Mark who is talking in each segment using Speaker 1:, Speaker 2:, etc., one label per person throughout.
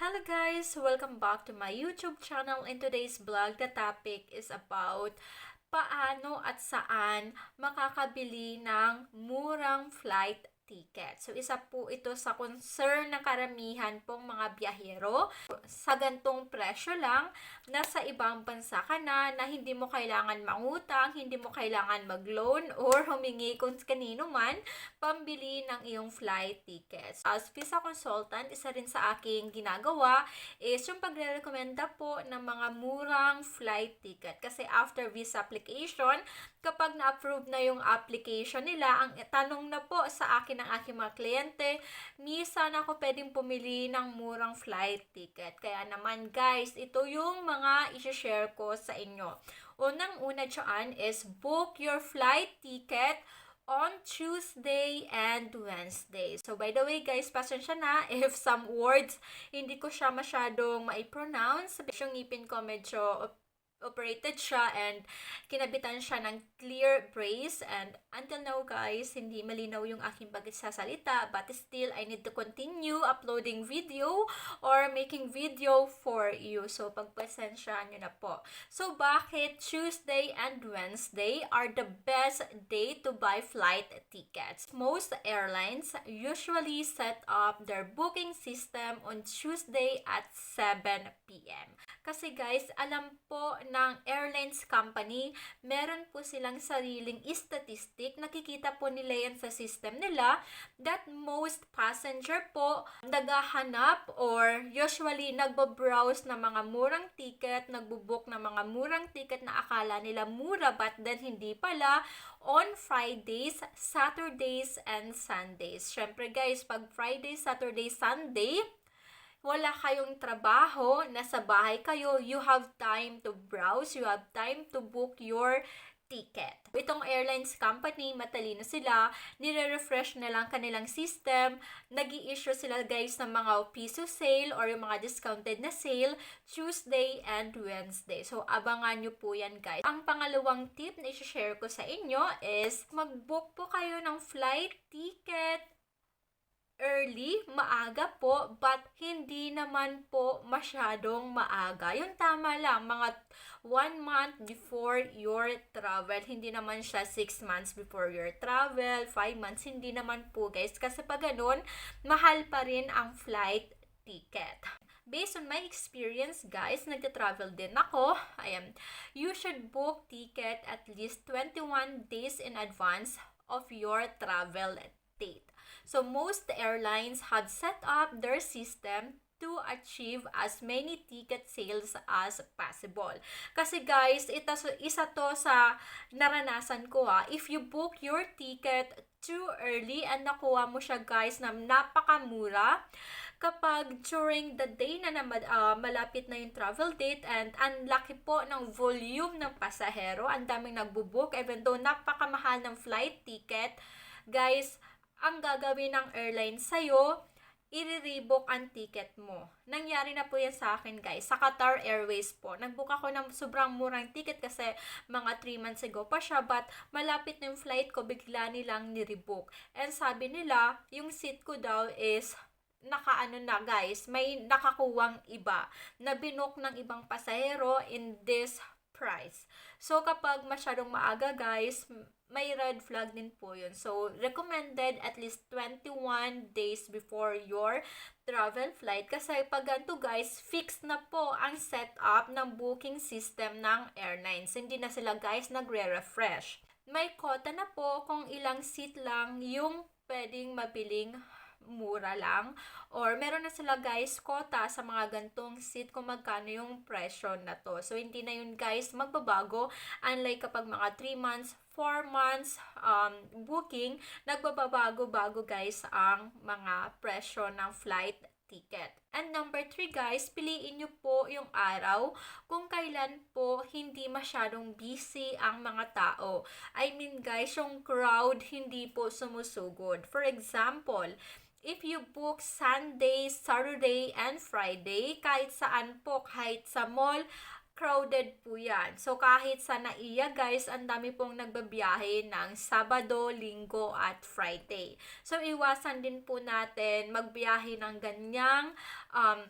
Speaker 1: Hello guys! Welcome back to my YouTube channel. In today's vlog, the topic is about paano at saan makakabili ng murang flight ticket. So, isa po ito sa concern ng karamihan pong mga biyahero. Sa gantong presyo lang, nasa ibang bansa ka na, na hindi mo kailangan mangutang, hindi mo kailangan mag-loan, or humingi kung kanino man, pambili ng iyong flight tickets. As visa consultant, isa rin sa aking ginagawa is yung pagre-recommenda po ng mga murang flight ticket. Kasi after visa application, kapag na-approve na yung application nila, ang tanong na po sa akin ng aking mga kliyente, ni sana ako pwedeng pumili ng murang flight ticket. Kaya naman guys, ito yung mga isi-share ko sa inyo. Unang-una dyan is book your flight ticket on Tuesday and Wednesday. So, by the way, guys, pasensya na if some words hindi ko siya masyadong mai-pronounce. Yung ngipin ko medyo operated siya and kinabitan siya ng clear brace. And until now guys hindi malinaw yung aking pagsasalita but still I need to continue uploading video or making video for you. So pagpasensya nyo na po. So bakit Tuesday and Wednesday are the best day to buy flight tickets? Most airlines usually set up their booking system on Tuesday at 7 p.m. kasi guys alam po ng airlines company, meron po silang sariling statistic. Nakikita po nila yan sa system nila that most passenger po naghahanap or usually nagbo-browse ng mga murang ticket, nagbo-book ng mga murang ticket na akala nila mura but then hindi pala on Fridays, Saturdays, and Sundays. Syempre guys, pag Friday, Saturday, Sunday, wala kayong trabaho, nasa bahay kayo, you have time to browse, you have time to book your ticket. Itong airlines company, matalino sila, nire-refresh na lang kanilang system, nag issue sila guys ng mga piso sale or yung mga discounted na sale Tuesday and Wednesday. So, abangan nyo po yan guys. Ang pangalawang tip na i-share ko sa inyo is mag-book po kayo ng flight ticket early, maaga po, but hindi naman po masyadong maaga. Yung tama lang, mga one month before your travel. Hindi naman siya six months before your travel, five months. Hindi naman po guys. Kasi pag ganun, mahal pa rin ang flight ticket. Based on my experience, guys, nagta-travel din ako. Ayan, you should book ticket at least 21 days in advance of your travel date. So most airlines have set up their system to achieve as many ticket sales as possible. Kasi guys, ito, isa to sa naranasan ko ha. If you book your ticket too early and nakuha mo siya guys na napakamura, kapag during the day na, na uh, malapit na yung travel date and ang laki po ng volume ng pasahero, ang daming nagbubook, even though napakamahal ng flight ticket, guys, ang gagawin ng airline sa'yo, i-rebook ang ticket mo. Nangyari na po yan sa akin guys. Sa Qatar Airways po. Nagbook ako ng sobrang murang ticket kasi mga 3 months ago pa siya. But malapit na yung flight ko, bigla nilang nirebook. And sabi nila, yung seat ko daw is nakaano na guys, may nakakuwang iba na binook ng ibang pasahero in this price. So, kapag masyadong maaga, guys, may red flag din po yun. So, recommended at least 21 days before your travel flight. Kasi pag ganito, guys, fixed na po ang setup ng booking system ng airlines. Hindi na sila, guys, nagre-refresh. May quota na po kung ilang seat lang yung pwedeng mabiling mura lang. Or meron na sila guys quota sa mga gantong seat kung magkano yung presyo na to. So hindi na yun guys magbabago. Unlike kapag mga 3 months, 4 months um, booking, nagbabago-bago guys ang mga presyo ng flight ticket. And number three guys, piliin nyo po yung araw kung kailan po hindi masyadong busy ang mga tao. I mean guys, yung crowd hindi po sumusugod. For example, if you book Sunday, Saturday, and Friday, kahit saan po, kahit sa mall, crowded po yan. So, kahit sa naiya, guys, ang dami pong nagbabiyahe ng Sabado, Linggo, at Friday. So, iwasan din po natin magbiyahe ng ganyang um,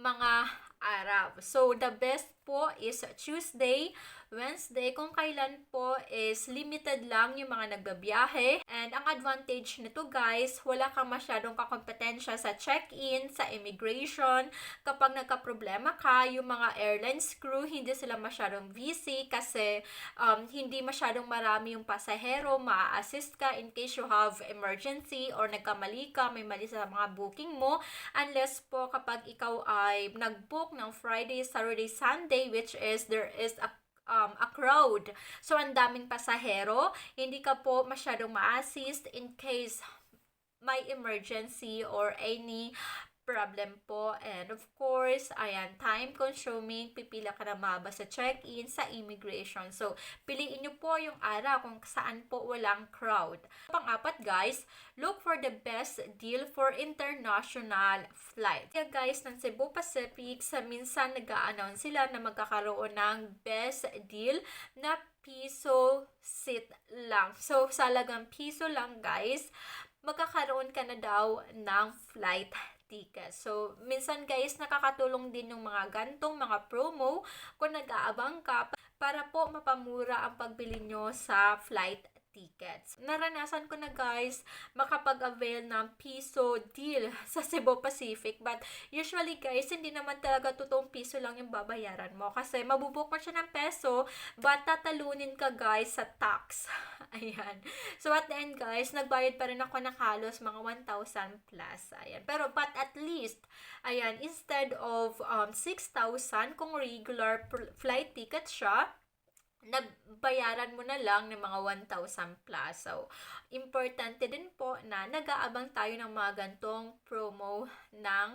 Speaker 1: mga araw. So, the best po is Tuesday, Wednesday, kung kailan po is limited lang yung mga nagbabiyahe. And ang advantage nito guys, wala kang masyadong kakompetensya sa check-in, sa immigration. Kapag nagka-problema ka, yung mga airlines crew, hindi sila masyadong busy kasi um, hindi masyadong marami yung pasahero, ma-assist ka in case you have emergency or nagkamali ka, may mali sa mga booking mo. Unless po kapag ikaw ay nag-book ng Friday, Saturday, Sunday, which is there is a um, a crowd. So, ang daming pasahero, hindi ka po masyadong ma-assist in case may emergency or any problem po. And of course, ayan, time consuming, pipila ka na maba sa check-in, sa immigration. So, piliin nyo po yung araw kung saan po walang crowd. Pang-apat guys, look for the best deal for international flight. Kaya guys, ng Cebu Pacific, sa minsan nag-a-announce sila na magkakaroon ng best deal na piso seat lang. So, salagang piso lang guys, magkakaroon ka na daw ng flight ticket. So, minsan guys, nakakatulong din yung mga gantong mga promo kung nag-aabang ka para po mapamura ang pagbili nyo sa flight tickets. Naranasan ko na guys makapag-avail ng piso deal sa Cebu Pacific but usually guys hindi naman talaga totoong piso lang yung babayaran mo kasi mabubuk mo siya ng peso but tatalunin ka guys sa tax. Ayan. So at the end guys, nagbayad pa rin ako ng halos mga 1,000 plus. Ayan. Pero but at least, ayan, instead of um, 6,000 kung regular flight ticket siya, nagbayaran mo na lang ng mga 1,000 plus. So, importante din po na nag-aabang tayo ng mga gantong promo ng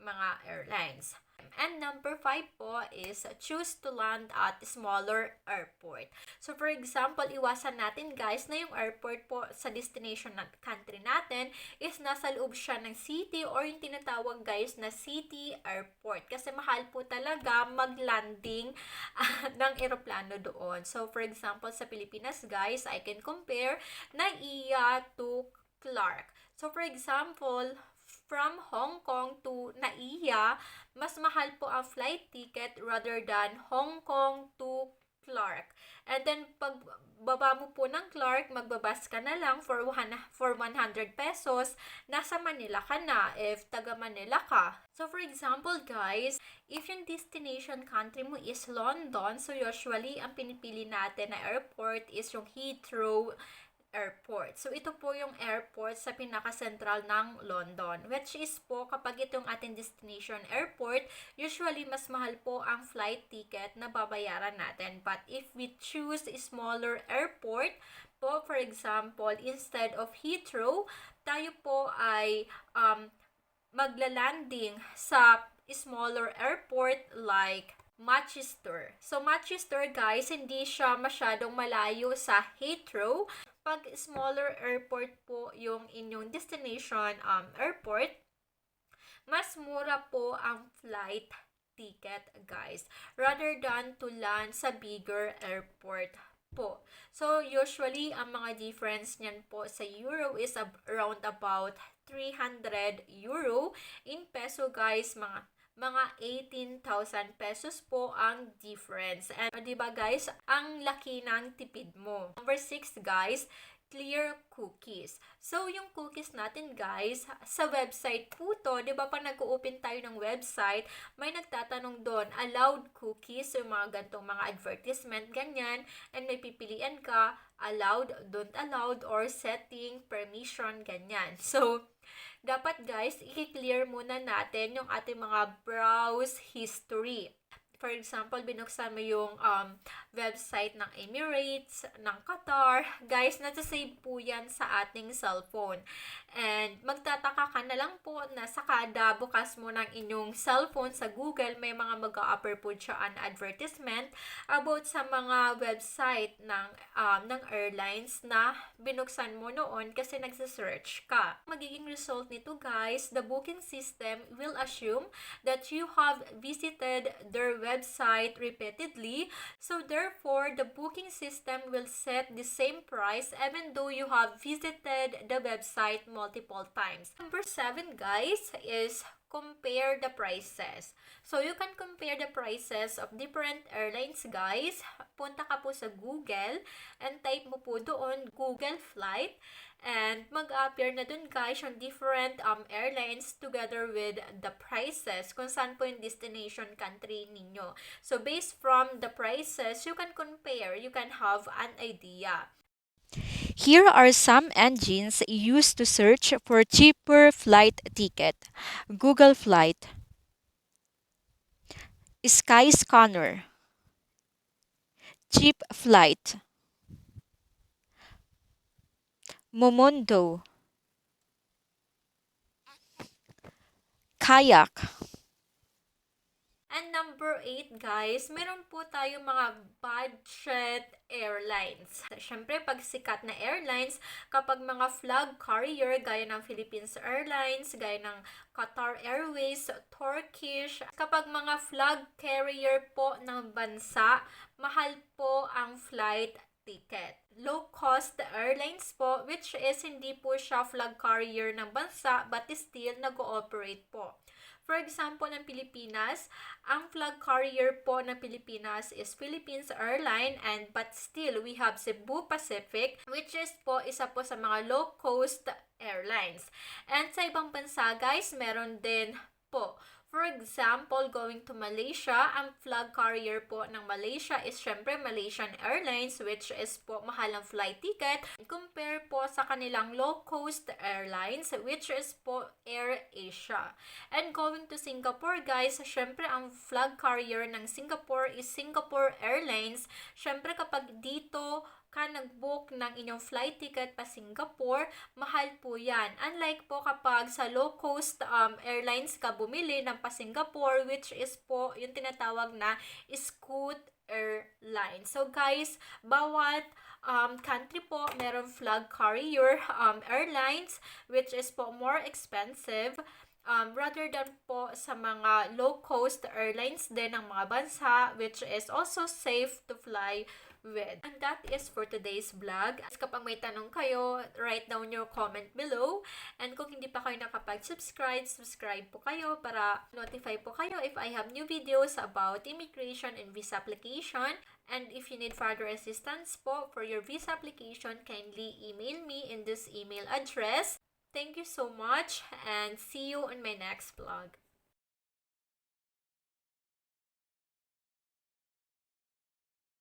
Speaker 1: mga airlines. And number five po is choose to land at smaller airport. So for example, iwasan natin guys na yung airport po sa destination na country natin is nasa loob siya ng city or yung tinatawag guys na city airport. Kasi mahal po talaga mag-landing uh, ng eroplano doon. So for example, sa Pilipinas guys, I can compare Naiya to Clark. So for example, from Hong Kong to Naiya, mas mahal po ang flight ticket rather than Hong Kong to Clark. And then, pag baba mo po ng Clark, magbabas ka na lang for, one, for 100 pesos, nasa Manila ka na if taga Manila ka. So, for example, guys, if yung destination country mo is London, so usually, ang pinipili natin na airport is yung Heathrow Airport. So, ito po yung airport sa pinaka-central ng London. Which is po, kapag itong ating destination airport, usually mas mahal po ang flight ticket na babayaran natin. But if we choose a smaller airport, po, for example, instead of Heathrow, tayo po ay um, maglalanding sa smaller airport like Manchester. So, Manchester, guys, hindi siya masyadong malayo sa Heathrow pag smaller airport po yung inyong destination um, airport, mas mura po ang flight ticket, guys, rather than to land sa bigger airport po. So, usually, ang mga difference niyan po sa euro is around about 300 euro. In peso, guys, mga mga 18,000 pesos po ang difference. And, di ba guys, ang laki ng tipid mo. Number 6 guys, clear cookies. So, yung cookies natin, guys, sa website po to, di ba, pag nag-open tayo ng website, may nagtatanong doon, allowed cookies, yung mga gantong mga advertisement, ganyan, and may pipilian ka, allowed, don't allowed, or setting, permission, ganyan. So, dapat guys, i-clear muna natin yung ating mga browse history for example, binuksan mo yung um, website ng Emirates, ng Qatar, guys, nasa-save po yan sa ating cellphone. And magtataka ka na lang po na sa kada bukas mo ng inyong cellphone sa Google, may mga mag-a-upper po siya an advertisement about sa mga website ng, um, ng airlines na binuksan mo noon kasi nagsa-search ka. Magiging result nito guys, the booking system will assume that you have visited their website repeatedly. So therefore, the booking system will set the same price even though you have visited the website multiple times. Number 7 guys is compare the prices. So, you can compare the prices of different airlines, guys. Punta ka po sa Google and type mo po doon Google Flight and mag-appear na dun guys yung different um, airlines together with the prices kung saan po yung destination country ninyo. So, based from the prices, you can compare, you can have an idea.
Speaker 2: Here are some engines used to search for cheaper flight ticket. Google Flight, Skyscanner, Cheap Flight, Momondo, Kayak,
Speaker 1: And number 8, guys, meron po tayo mga budget airlines. Siyempre, pag sikat na airlines, kapag mga flag carrier, gaya ng Philippines Airlines, gaya ng Qatar Airways, Turkish, kapag mga flag carrier po ng bansa, mahal po ang flight ticket. Low-cost airlines po, which is hindi po siya flag carrier ng bansa, but still nag-ooperate po. For example, ng Pilipinas, ang flag carrier po ng Pilipinas is Philippines Airline and but still we have Cebu Pacific which is po isa po sa mga low-cost airlines. And sa ibang bansa guys, meron din po For example, going to Malaysia, ang flag carrier po ng Malaysia is syempre Malaysian Airlines which is po mahal ang flight ticket compare po sa kanilang low-cost airlines which is po Air Asia. And going to Singapore guys, syempre ang flag carrier ng Singapore is Singapore Airlines. Syempre kapag dito ka nag-book ng inyong flight ticket pa Singapore, mahal po yan. Unlike po kapag sa low-cost um, airlines ka bumili ng pa Singapore, which is po yung tinatawag na Scoot Airlines. So guys, bawat um, country po meron flag carrier um, airlines, which is po more expensive um, rather than po sa mga low-cost airlines din ng mga bansa which is also safe to fly with. And that is for today's vlog. As kapag may tanong kayo, write down your comment below. And kung hindi pa kayo nakapag-subscribe, subscribe po kayo para notify po kayo if I have new videos about immigration and visa application. And if you need further assistance po for your visa application, kindly email me in this email address. Thank you so much and see you on my next vlog.